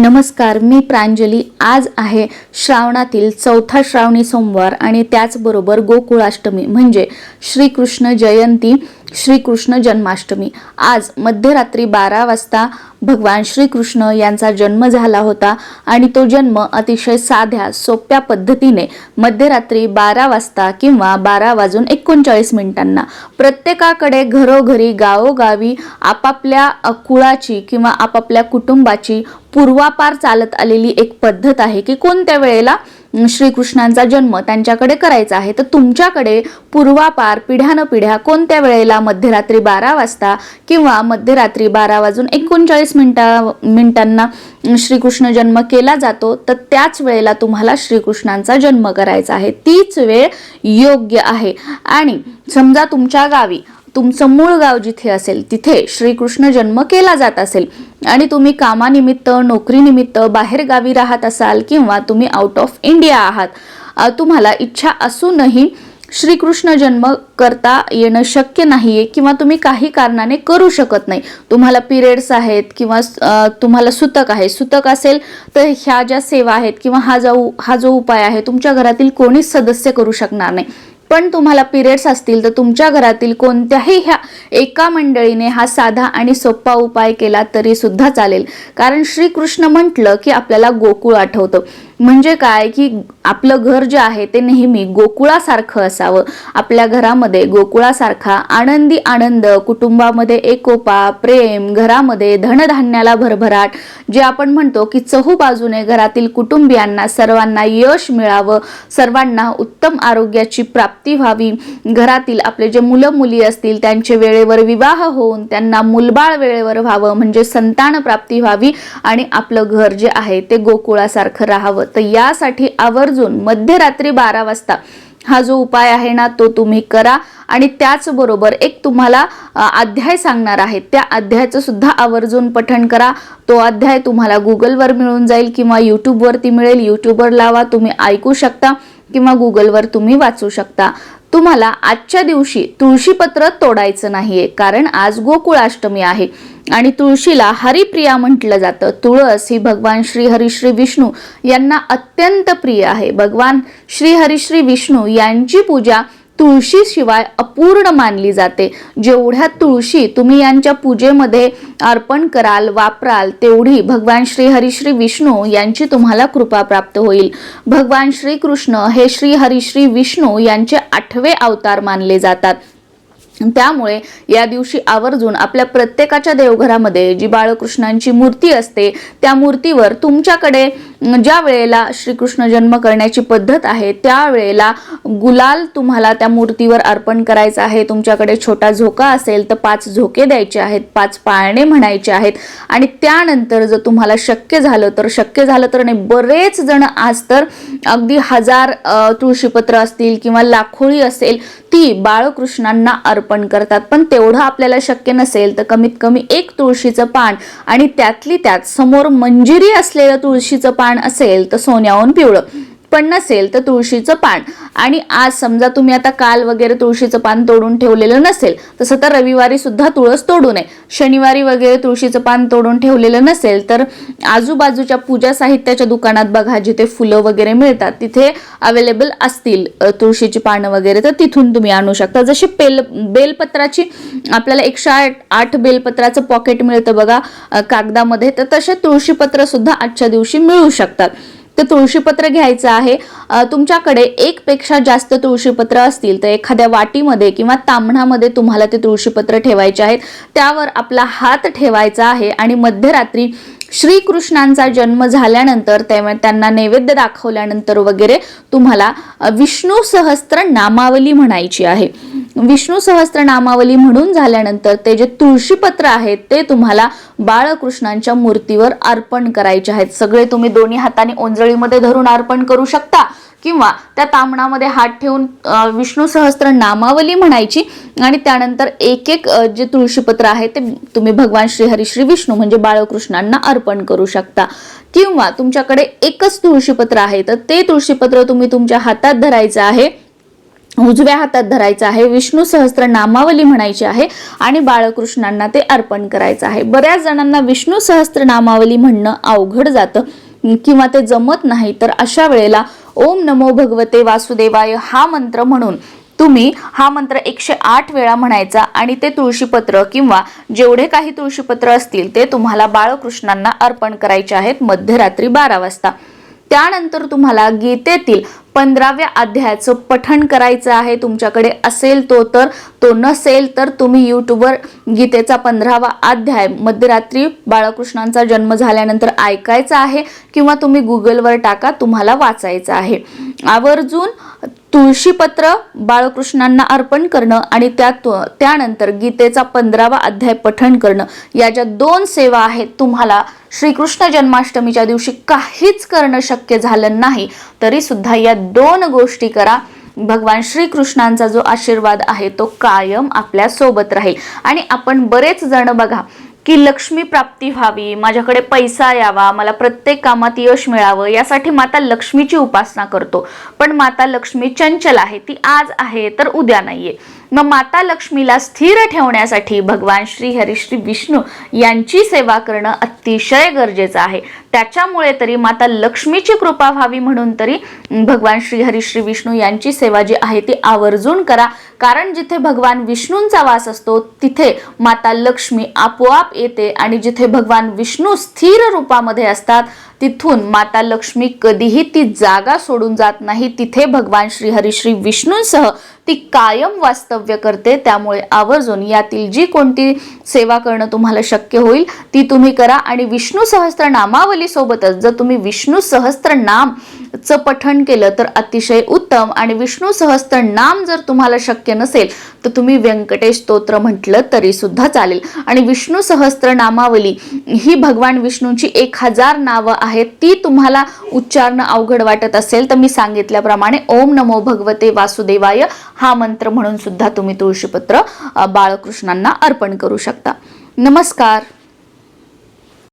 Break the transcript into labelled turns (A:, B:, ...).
A: नमस्कार मी प्रांजली. आज आहे श्रावणातील चौथा श्रावणी सोमवार आणि त्याचबरोबर गोकुळाष्टमी म्हणजे श्रीकृष्ण जयंती श्रीकृष्ण जन्माष्टमी. आज मध्यरात्री बारा वाजता भगवान श्रीकृष्ण यांचा जन्म झाला होता आणि तो जन्म अतिशय साध्या सोप्या पद्धतीने मध्यरात्री बारा वाजता किंवा बारा वाजून एकोणचाळीस मिनिटांना. प्रत्येकाकडे घरोघरी गावोगावी आपापल्या कुळाची किंवा आपापल्या कुटुंबाची पूर्वापार चालत आलेली एक पद्धत आहे की कोणत्या वेळेला श्रीकृष्णांचा जन्म त्यांच्याकडे करायचा आहे तर तुमच्याकडे पूर्वापार पिढ्यानं पिढ्या कोणत्या वेळेला मध्यरात्री बारा वाजता किंवा मध्यरात्री बारा वाजून एकोणचाळीस मिनिटा मिनिटांना श्रीकृष्ण जन्म केला जातो तर त्याच वेळेला तुम्हाला श्रीकृष्णांचा जन्म करायचा आहे. तीच वेळ योग्य आहे. आणि समजा तुमच्या गावी तुमचं मूळ गाव जिथे असेल तिथे श्रीकृष्ण जन्म केला जात असेल. आणि तुम्ही कामानिमित्त नोकरीनिमित्त बाहेर गावी राहत असाल किंवा तुम्ही आउट ऑफ इंडिया आहात तुम्हाला इच्छा असूनही श्रीकृष्ण जन्म करता येणं शक्य नाही आहे किंवा तुम्ही काही कारणाने करू शकत नाही. तुम्हाला पिरियड्स आहेत किंवा तुम्हाला सुतक आहे. सुतक असेल तर ह्या ज्या सेवा आहेत किंवा हा जो हा जो उपाय आहे तुमच्या घरातील कोणीच सदस्य करू शकणार नाही. पण तुम्हाला पिरियड्स असतील तर तुमच्या घरातील कोणत्याही ह्या एका मंडळीने हा साधा आणि सोपा उपाय केला तरी सुद्धा चालेल. कारण श्रीकृष्ण म्हटलं की आपल्याला गोकुळ आठवतं. म्हणजे काय की आपलं घर जे आहे ते नेहमी गोकुळासारखं असावं. आपल्या घरामध्ये गोकुळासारखा आनंदी आनंद कुटुंबामध्ये एकोपा प्रेम घरामध्ये धनधान्याला भरभराट जे आपण म्हणतो की चहू बाजूने घरातील कुटुंबियांना सर्वांना यश मिळावं सर्वांना उत्तम आरोग्याची प्राप्ती व्हावी. घरातील आपले जे मुलं मुली असतील त्यांचे वेळेवर विवाह होऊन त्यांना मुलबाळ वेळेवर व्हावं म्हणजे संतान प्राप्ती व्हावी आणि आपलं घर जे आहे ते गोकुळासारखं राहावं. तर यासाठी आवर्जून मध्यरात्री बारा वाजता हा जो उपाय आहे ना तो तुम्ही करा. आणि त्याचबरोबर एक तुम्हाला अध्याय सांगणार आहे. त्या अध्यायाचं सुद्धा आवर्जून पठण करा. तो अध्याय तुम्हाला गुगलवर मिळून जाईल किंवा यूट्यूबवरती मिळेल. यूट्यूबवर लावा तुम्ही ऐकू शकता किंवा गुगलवर तुम्ही वाचू शकता. तुम्हाला आजच्या दिवशी तुळशीपत्र तोडायचं नाहीये कारण आज गोकुळाष्टमी आहे. आणि तुळशीला हरिप्रिया म्हटलं जातं. तुळस ही भगवान श्री हरिश्री विष्णू यांना अत्यंत प्रिय आहे. भगवान श्री हरिश्री विष्णू यांची पूजा तुळशीशिवाय अपूर्ण मानली जाते. जेवढ्या तुळशी तुम्ही यांच्या पूजेमध्ये अर्पण कराल वापराल तेवढी भगवान श्री हरिश्री विष्णू यांची तुम्हाला कृपा प्राप्त होईल. भगवान श्रीकृष्ण हे श्री हरिश्री विष्णू यांचे आठवे अवतार मानले जातात. त्यामुळे या दिवशी आवर्जून आपल्या प्रत्येकाच्या देवघरामध्ये जी बाळकृष्णांची मूर्ती असते त्या मूर्तीवर तुमच्याकडे ज्या वेळेला श्रीकृष्ण जन्म करण्याची पद्धत आहे त्या वेळेला गुलाल तुम्हाला त्या मूर्तीवर अर्पण करायचं आहे. तुमच्याकडे छोटा झोका असेल तर पाच झोके द्यायचे आहेत पाच पाळणे म्हणायचे आहेत. आणि त्यानंतर जर तुम्हाला शक्य झालं तर शक्य झालं तर नाही बरेच जण आज तर अगदी हजार तुळशीपत्र असतील किंवा लाखोळी असेल ती बाळकृष्णांना अर्पण करतात. पण तेवढं आपल्याला शक्य नसेल तर कमीत कमी एक तुळशीचं पान आणि त्यातली त्यात समोर मंजिरी असलेलं तुळशीचं पान असेल तर सोन्याहून पिवळं. पण नसेल तर तुळशीचं पान. आणि आज समजा तुम्ही आता काल वगैरे तुळशीचं पान तोडून ठेवलेलं नसेल तसं तर रविवारी सुद्धा तुळस तोडू नये. शनिवारी वगैरे तुळशीचं पान तोडून ठेवलेलं नसेल तर आजूबाजूच्या पूजा साहित्याच्या दुकानात बघा जिथे फुलं वगैरे मिळतात तिथे अवेलेबल असतील तुळशीची पानं वगैरे. तर तिथून तुम्ही आणू शकता. जशी बेल बेलपत्राची आपल्याला एकशे आठ आठ बेलपत्राचं पॉकेट मिळतं बघा कागदामध्ये तर तसे तुळशीपत्र सुद्धा आजच्या दिवशी मिळू शकतात. तर तुळशीपत्र घ्यायचं आहे. तुमच्याकडे एक पेक्षा जास्त तुळशीपत्र असतील तर एखाद्या वाटीमध्ये किंवा तांबणामध्ये तुम्हाला ते तुळशीपत्र ठेवायचे आहेत. त्यावर आपला हात ठेवायचा आहे आणि मध्यरात्री श्रीकृष्णांचा जन्म झाल्यानंतर त्यांना नैवेद्य दाखवल्यानंतर वगैरे तुम्हाला विष्णू सहस्त्र नामावली म्हणायची आहे. विष्णू सहस्त्र नामावली म्हणून झाल्यानंतर ते जे तुळशीपत्र आहेत ते तुम्हाला बाळकृष्णांच्या मूर्तीवर अर्पण करायचे आहेत. सगळे तुम्ही दोन्ही हाताने ओंजळीमध्ये धरून अर्पण करू शकता. किंवा त्या तांबणामध्ये हात ठेवून विष्णू सहस्त्र नामावली म्हणायची आणि त्यानंतर एक एक जे तुळशीपत्र आहे ते तुम्ही भगवान श्रीहरी श्री विष्णू म्हणजे बाळकृष्णांना अर्पण करू शकता. किंवा तुमच्याकडे एकच तुळशीपत्र आहे तर ते तुळशीपत्र तुम्ही तुमच्या हातात धरायचं आहे. उजव्या हातात धरायचं आहे विष्णू सहस्त्र नामावली म्हणायची आहे आणि बाळकृष्णांना ते अर्पण करायचं आहे. बऱ्याच जणांना विष्णू सहस्त्र नामावली म्हणणं अवघड जातं किंवा ते जमत नाही तर अशा वेळेला ओम नमो भगवते वासुदेवाय हा मंत्र म्हणून तुम्ही हा मंत्र एकशे आठ वेळा म्हणायचा आणि ते तुळशीपत्र किंवा जेवढे काही तुळशीपत्र असतील ते तुम्हाला बाळकृष्णांना अर्पण करायचे आहेत मध्यरात्री बारा वाजता. त्यानंतर तुम्हाला गीतेतील पंधराव्या अध्यायाचं पठण करायचं आहे. तुमच्याकडे असेल तो तर तो नसेल तर तुम्ही यूट्यूबवर गीतेचा पंधरावा अध्याय मध्यरात्री बाळकृष्णांचा जन्म झाल्यानंतर ऐकायचा आहे किंवा तुम्ही गुगलवर टाका तुम्हाला वाचायचं आहे. आवर्जून तुळशीपत्र बाळकृष्णांना अर्पण करणं आणि त्यात त्यानंतर गीतेचा पंधरावा अध्याय पठण करणं. या ज्या दोन सेवा आहेत तुम्हाला श्रीकृष्ण जन्माष्टमीच्या दिवशी काहीच करणं शक्य झालं नाही. तरी सुद्धा या दोन गोष्टी करा. भगवान श्रीकृष्णांचा जो आशीर्वाद आहे तो कायम आपल्यासोबत राहील. आणि आपण बरेच जण बघा की लक्ष्मी प्राप्ती व्हावी माझ्याकडे पैसा यावा मला प्रत्येक कामात यश मिळावं यासाठी माता लक्ष्मीची उपासना करतो. पण माता लक्ष्मी चंचल आहे ती आज आहे तर उद्या नाहीये. मग माता लक्ष्मीला स्थिर ठेवण्यासाठी भगवान श्री हरी श्री विष्णू यांची सेवा करणं अतिशय गरजेचं आहे. त्याच्यामुळे तरी माता लक्ष्मीची कृपा व्हावी म्हणून तरी भगवान श्री हरी श्री विष्णू यांची सेवा जी आहे ती आवर्जून करा. कारण जिथे भगवान विष्णूंचा वास असतो तिथे माता लक्ष्मी आपोआप येते आणि जिथे भगवान विष्णू स्थिर रूपामध्ये असतात तिथून माता लक्ष्मी कधीही ती जागा सोडून जात नाही. तिथे भगवान श्री हरी श्री विष्णूंसह ती कायम वास्तव्य करते. त्यामुळे आवर्जून यातील जी कोणती सेवा करणं तुम्हाला शक्य होईल ती तुम्ही करा. आणि विष्णू सहस्त्र नामावलीसोबतच जर तुम्ही विष्णू सहस्त्र नाम चं पठण केलं तर अतिशय उत्तम. आणि विष्णू सहस्त्र नाम जर तुम्हाला शक्य नसेल तर तुम्ही व्यंकटेश स्तोत्र म्हटलं तरी सुद्धा चालेल. आणि विष्णू सहस्त्र नामावली ही भगवान विष्णूंची एक हजार नावं आहेत. ती तुम्हाला उच्चारणं अवघड वाटत असेल तर मी सांगितल्याप्रमाणे ओम नमो भगवते वासुदेवाय. हा मंत्र म्हणून सुद्धा तुम्ही तुळशीपत्र बाळकृष्णांना अर्पण करू शकता. नमस्कार.